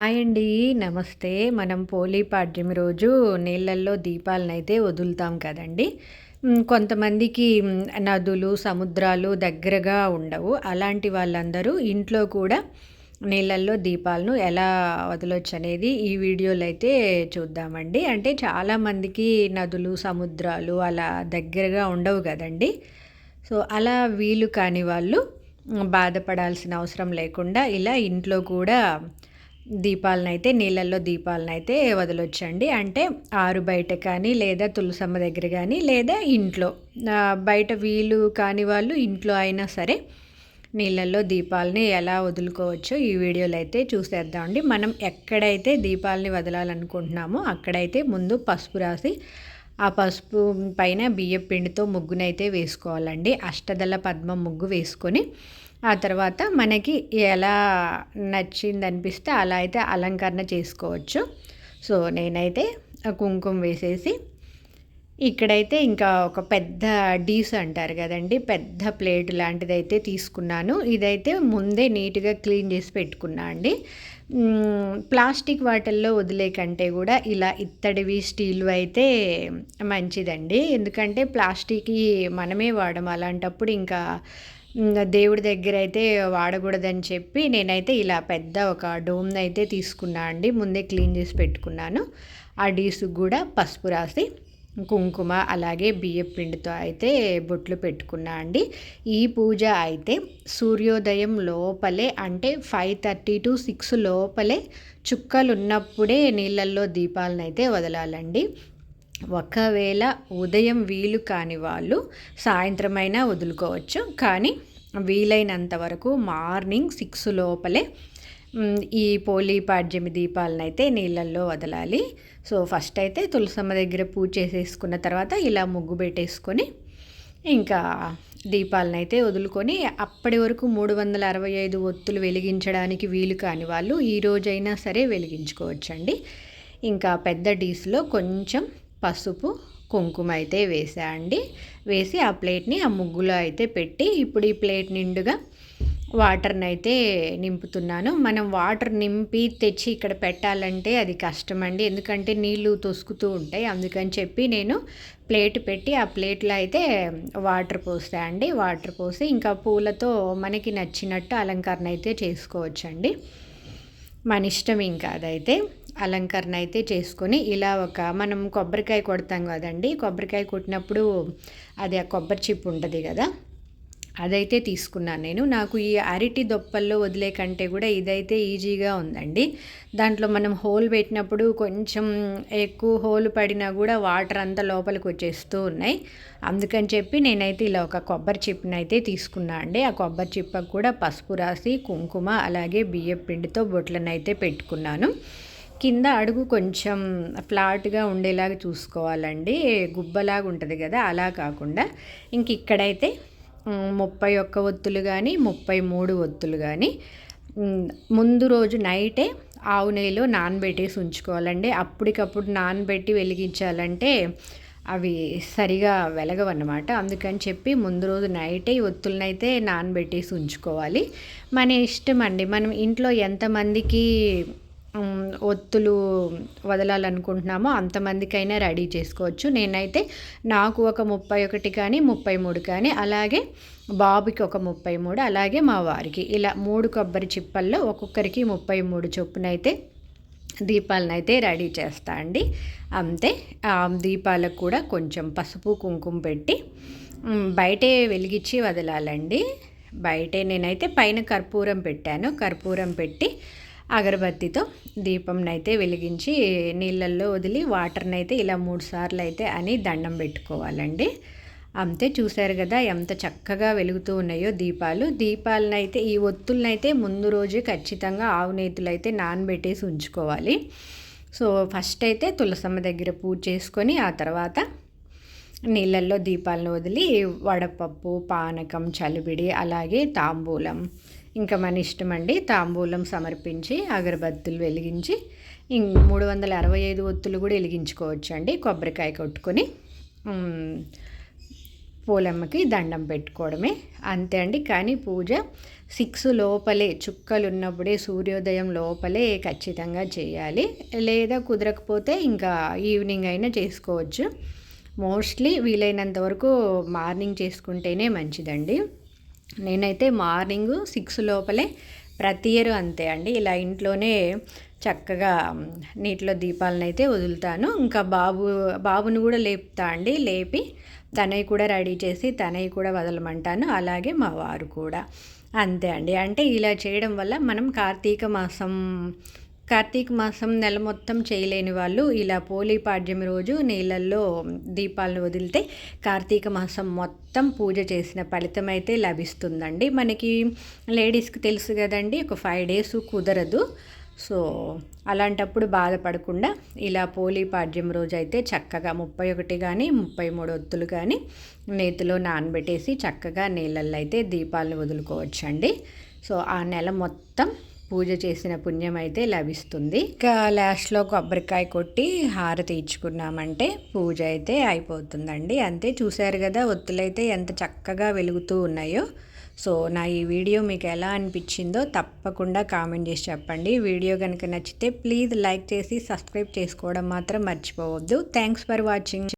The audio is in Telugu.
హాయ్ అండి నమస్తే. మనం పోలీ పాడ్యమి రోజు నీళ్ళల్లో దీపాలను అయితే వదులుతాం కదండి. కొంతమందికి నదులు సముద్రాలు దగ్గరగా ఉండవు. అలాంటి వాళ్ళందరూ ఇంట్లో కూడా నీళ్ళల్లో దీపాలను ఎలా వదలొచ్చు అనేది ఈ వీడియోలో అయితే చూద్దామండి. అంటే చాలామందికి నదులు సముద్రాలు అలా దగ్గరగా ఉండవు కదండి. సో అలా వీలు కాని వాళ్ళు బాధపడాల్సిన అవసరం లేకుండా ఇలా ఇంట్లో కూడా దీపాలనైతే నీళ్ళల్లో దీపాలనైతే అయితే వదలొచ్చండి. అంటే ఆరు బయట కానీ లేదా తులసమ్మ దగ్గర కానీ లేదా ఇంట్లో. బయట వీలు కాని వాళ్ళు ఇంట్లో అయినా సరే నీళ్ళల్లో దీపాలని ఎలా వదులుకోవచ్చో ఈ వీడియోలో అయితే చూసేద్దామండి. మనం ఎక్కడైతే దీపాలని వదలాలనుకుంటున్నామో అక్కడైతే ముందు పసుపు రాసి ఆ పసుపు పైన బియ్యం పిండితో ముగ్గునైతే వేసుకోవాలండి. అష్టదళ పద్మ ముగ్గు వేసుకొని ఆ తర్వాత మనకి ఎలా నచ్చింది అనిపిస్తే అలా అయితే అలంకరణ చేసుకోవచ్చు. సో నేనైతే కుంకుమ వేసేసి ఇక్కడైతే ఇంకా ఒక పెద్ద డీస్ అంటారు కదండి పెద్ద ప్లేట్ లాంటిది అయితే తీసుకున్నాను. ఇదైతే ముందే నీట్గా క్లీన్ చేసి పెట్టుకున్నా అండి. ప్లాస్టిక్ వాటిల్లో వదిలే కంటే కూడా ఇలా ఇత్తడివి స్టీల్ అయితే మంచిదండి. ఎందుకంటే ప్లాస్టిక్ మనమే వాడము అలాంటప్పుడు ఇంకా దేవుడి దగ్గర అయితే వాడకూడదని చెప్పి నేనైతే ఇలా పెద్ద ఒక డోమ్ని అయితే తీసుకున్నా అండి. ముందే క్లీన్ చేసి పెట్టుకున్నాను. ఆ డీసుకు కూడా పసుపు రాసి కుంకుమ అలాగే బియ్యం పిండితో అయితే బొట్లు పెట్టుకున్నా అండి. ఈ పూజ అయితే సూర్యోదయం లోపలే అంటే ఫైవ్ థర్టీ టు సిక్స్ లోపలే చుక్కలు ఉన్నప్పుడే నీళ్ళల్లో దీపాలను అయితే వదలాలండి. ఒకవేళ ఉదయం వీలు కాని వాళ్ళు సాయంత్రమైనా వదులుకోవచ్చు. కానీ వీలైనంత వరకు మార్నింగ్ సిక్స్ లోపలే ఈ పోలీ పాడ్యమి దీపాలను అయితే నీళ్ళల్లో వదలాలి. సో ఫస్ట్ అయితే తులసమ్మ దగ్గర పూజ చేసేసుకున్న తర్వాత ఇలా ముగ్గు పెట్టేసుకొని ఇంకా దీపాలను అయితే వదులుకొని అప్పటి వరకు మూడు వందల అరవై ఐదు ఒత్తులు వెలిగించడానికి వీలు కాని వాళ్ళు ఈ రోజైనా సరే వెలిగించుకోవచ్చండి. ఇంకా పెద్ద డీస్లో కొంచెం పసుపు కుంకుమ అయితే వేసా అండి. వేసి ఆ ప్లేట్ని ఆ ముగ్గులో అయితే పెట్టి ఇప్పుడు ఈ ప్లేట్ నిండుగా వాటర్ని అయితే నింపుతున్నాను. మనం వాటర్ నింపి తెచ్చి ఇక్కడ పెట్టాలంటే అది కష్టం అండి. ఎందుకంటే నీళ్ళు తొసుకుతూ ఉంటాయి. అందుకని చెప్పి నేను ప్లేట్ పెట్టి ఆ ప్లేట్లో అయితే వాటర్ పోస్తా అండి. వాటర్ పోసి ఇంకా పూలతో మనకి నచ్చినట్టు అలంకరణ అయితే చేసుకోవచ్చండి. మన ఇష్టం ఇంకా అదైతే. అలంకరణ అయితే చేసుకొని ఇలా ఒక మనం కొబ్బరికాయ కొడతాం కదండి. కొబ్బరికాయ కొట్టినప్పుడు అది ఆ కొబ్బరి చిప్ ఉంటుంది కదా. అదైతే తీసుకున్నాను నేను. నాకు ఈ అరటి దొప్పల్లో వదిలే కంటే కూడా ఇదైతే ఈజీగా ఉందండి. దాంట్లో మనం హోల్ పెట్టినప్పుడు కొంచెం ఎక్కువ హోల్ పడినా కూడా వాటర్ అంతా లోపలికి వచ్చేస్తూ ఉన్నాయి. అందుకని చెప్పి నేనైతే ఇలా ఒక కొబ్బరి చిప్ని అయితే తీసుకున్నా అండి. ఆ కొబ్బరి చిప్పకు కూడా పసుపు రాసి కుంకుమ అలాగే బియ్యం పిండితో బొట్లను అయితే పెట్టుకున్నాను. కింద అడుగు కొంచెం ఫ్లాట్గా ఉండేలాగా చూసుకోవాలండి. గుబ్బలాగా ఉంటుంది కదా అలా కాకుండా ఇంక ఇక్కడైతే ముప్పై ఒక్క ఒత్తులు కానీ ముప్పై మూడు ఒత్తులు కానీ ముందు రోజు నైటే ఆవు నెయ్యిలో నానబెట్టేసి ఉంచుకోవాలండి. అప్పటికప్పుడు నానబెట్టి వెలిగించాలంటే అవి సరిగా వెలగవన్నమాట. అందుకని చెప్పి ముందు రోజు నైటే ఒత్తులనైతే నానబెట్టేసి ఉంచుకోవాలి. మన ఇష్టం అండి మనం ఇంట్లో ఎంతమందికి ఒత్తులు వదలాలనుకుంటున్నామో అంతమందికైనా రెడీ చేసుకోవచ్చు. నేనైతే నాకు ఒక ముప్పై ఒకటి కానీ ముప్పై మూడు కానీ అలాగే బాబుకి ఒక ముప్పై మూడు అలాగే మా వారికి. ఇలా మూడు కొబ్బరి చిప్పల్లో ఒక్కొక్కరికి ముప్పై మూడు చొప్పునైతే దీపాలను అయితే రెడీ చేస్తా అండి. అంతే దీపాలకు కూడా కొంచెం పసుపు కుంకుమ పెట్టి బయటే వెలిగించి వదలాలండి. బయటే నేనైతే పైన కర్పూరం పెట్టాను. కర్పూరం పెట్టి అగరబత్తితో దీపంనైతే వెలిగించి నీళ్ళల్లో వదిలి వాటర్నైతే ఇలా మూడు సార్లు అయితే అని దండం పెట్టుకోవాలండి. అంతే చూశారు కదా ఎంత చక్కగా వెలుగుతూ ఉన్నాయో దీపాలు. దీపాలనైతే ఈ ఒత్తులనైతే ముందు రోజు ఖచ్చితంగా ఆవు నేతులు అయితే నానబెట్టేసి ఉంచుకోవాలి. సో ఫస్ట్ అయితే తులసమ్మ దగ్గర పూజ చేసుకొని ఆ తర్వాత నీళ్ళల్లో దీపాలను వదిలి వడపప్పు పానకం చలిబిడి అలాగే తాంబూలం ఇంకా మన ఇష్టం అండి. తాంబూలం సమర్పించి అగరబత్తులు వెలిగించి మూడు వందల అరవై ఐదు ఒత్తులు కూడా వెలిగించుకోవచ్చు అండి. కొబ్బరికాయ కొట్టుకొని పూలమ్మకి దండం పెట్టుకోవడమే. అంతే అండి. కానీ పూజ సిక్స్ లోపలే చుక్కలు ఉన్నప్పుడే సూర్యోదయం లోపలే ఖచ్చితంగా చేయాలి. లేదా కుదరకపోతే ఇంకా ఈవినింగ్ అయినా చేసుకోవచ్చు. మోస్ట్లీ వీలైనంత వరకు మార్నింగ్ చేసుకుంటేనే మంచిదండి. నేనైతే మార్నింగ్ సిక్స్ లోపలే ప్రతి ఇయర్ అంతే అండి. ఇలా ఇంట్లోనే చక్కగా నీటిలో దీపాలను అయితే వదులుతాను. ఇంకా బాబు బాబుని కూడా లేపుతా అండి. లేపి తనవి కూడా రెడీ చేసి తనవి కూడా వదలమంటాను. అలాగే మా వారు కూడా అంతే అండి. అంటే ఇలా చేయడం వల్ల మనం కార్తీక మాసం కార్తీక మాసం నెల మొత్తం చేయలేని వాళ్ళు ఇలా పోలీపాడ్యమి రోజు నీళ్ళల్లో దీపాలను వదిలితే కార్తీక మాసం మొత్తం పూజ చేసిన ఫలితం అయితే లభిస్తుందండి. మనకి లేడీస్కి తెలుసు కదండి ఒక ఫైవ్ డేస్ కుదరదు. సో అలాంటప్పుడు బాధపడకుండా ఇలా పోలీపాడ్యం రోజు అయితే చక్కగా ముప్పై ఒకటి కానీ ముప్పై మూడు ఒత్తులు కానీ నేతిలో నానబెట్టేసి చక్కగా నీళ్ళల్లో అయితే దీపాలను వదులుకోవచ్చండి. సో ఆ నెల మొత్తం పూజ చేసిన పుణ్యం అయితే లభిస్తుంది. ఇంకా లాస్ట్లో కొబ్బరికాయ కొట్టి హారతి ఇచ్చుకున్నామంటే పూజ అయితే అయిపోతుందండి. అంతే చూశారు కదా ఒత్తులైతే ఎంత చక్కగా వెలుగుతూ ఉన్నాయో. సో నా ఈ వీడియో మీకు ఎలా అనిపించిందో తప్పకుండా కామెంట్ చేసి చెప్పండి. వీడియో కనుక నచ్చితే ప్లీజ్ లైక్ చేసి సబ్స్క్రైబ్ చేసుకోవడం మాత్రం మర్చిపోవద్దు. Thanks for watching.